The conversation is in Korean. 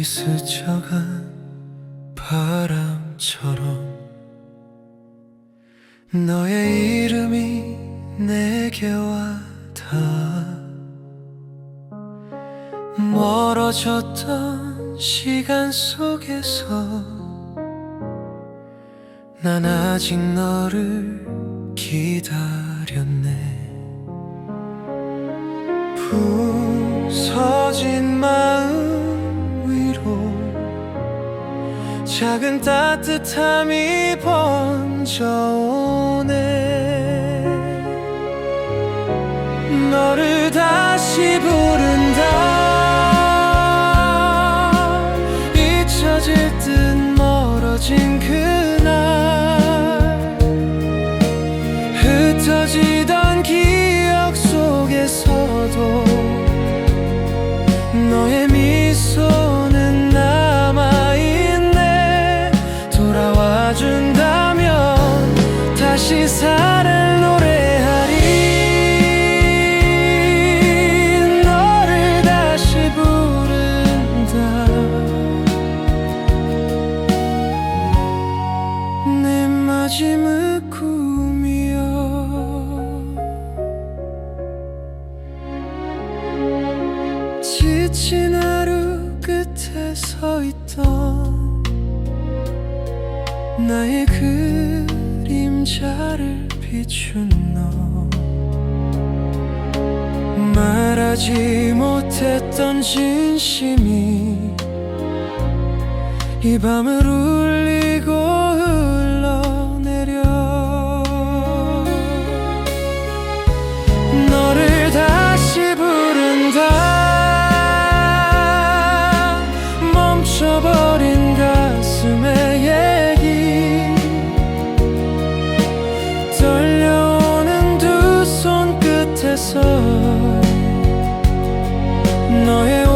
조용히 스쳐간 바람처럼 너의 이름이 내게 와닿아 멀어졌던 시간 속에서 난 아직 너를 기다렸네. 부서진 작은 따뜻함이 번져오네. 너를 다시 부른다. 잊혀질 듯 멀어진 그날. 흩어지던 기억 속에서도 다시 사랑 노래하리. 너를 다시 부른다. 내 마지막 꿈이여. 지친 하루 끝에 서 있던 나의 그림자를 비춘 너. 말하지 못했던 진심이 이 밤을 울리고 너의